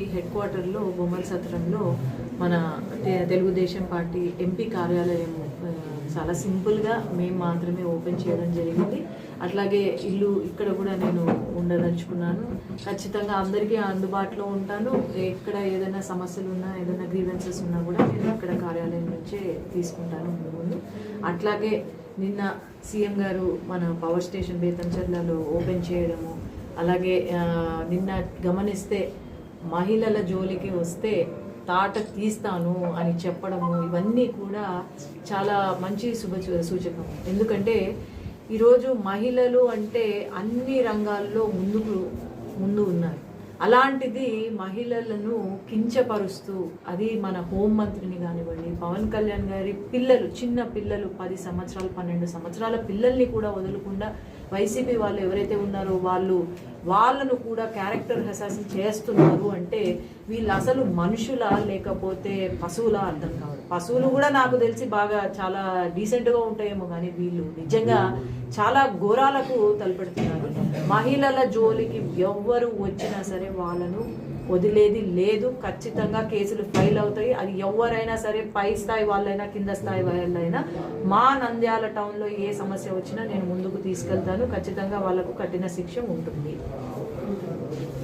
ఈ హెడ్ క్వార్టర్లో బొమ్మల సత్రంలో మన తెలుగుదేశం పార్టీ ఎంపీ కార్యాలయం చాలా సింపుల్గా మేము మాత్రమే ఓపెన్ చేయడం జరిగింది. అట్లాగే ఇల్లు ఇక్కడ కూడా నేను ఉండదలుచుకున్నాను. ఖచ్చితంగా అందరికీ అందుబాటులో ఉంటాను. ఎక్కడ ఏదైనా సమస్యలు ఉన్నా ఏదైనా గ్రీవెన్సెస్ ఉన్నా కూడా నేను ఇక్కడ కార్యాలయం నుంచే తీసుకుంటాను ముందు. ముందు అట్లాగే నిన్న సీఎం గారు మన పవర్ స్టేషన్ బేతంచర్లలో ఓపెన్ చేయడము అలాగే నిన్న గమనిస్తే మహిళల జోలికి వస్తే తాట తీస్తాను అని చెప్పడము ఇవన్నీ కూడా చాలా మంచి శుభ సూచకం. ఎందుకంటే ఈరోజు మహిళలు అంటే అన్ని రంగాల్లో ముందుకు ముందు ఉన్నారు. అలాంటిది మహిళలను కించపరుస్తూ అది మన హోంమంత్రిని కానివ్వండి పవన్ కళ్యాణ్ గారి పిల్లలు చిన్న పిల్లలు పది సంవత్సరాలు పన్నెండు సంవత్సరాల పిల్లల్ని కూడా వదలకుండా వైసీపీ వాళ్ళు ఎవరైతే ఉన్నారో వాళ్ళు వాళ్ళను కూడా క్యారెక్టర్ హెసాసిన్ చేస్తున్నారు అంటే వీళ్ళు అసలు మనుషులా లేకపోతే పశువులా అర్థం కావడం. పశువులు కూడా నాకు తెలిసి బాగా చాలా డీసెంట్గా ఉంటాయేమో కానీ వీళ్ళు నిజంగా చాలా ఘోరాలకు తలపెడుతున్నారు. మహిళల జోలికి ఎవ్వరు వచ్చినా సరే వాళ్ళను వదిలేది లేదు. ఖచ్చితంగా కేసులు ఫైల్ అవుతాయి. అది ఎవరైనా సరే పై స్థాయి వాళ్ళైనా కింద స్థాయి వాళ్ళైనా మా నంద్యాల టౌన్లో ఏ సమస్య వచ్చినా నేను ముందుకు తీసుకెళ్తాను. ఖచ్చితంగా వాళ్ళకు కఠిన శిక్ష ఉంటుంది.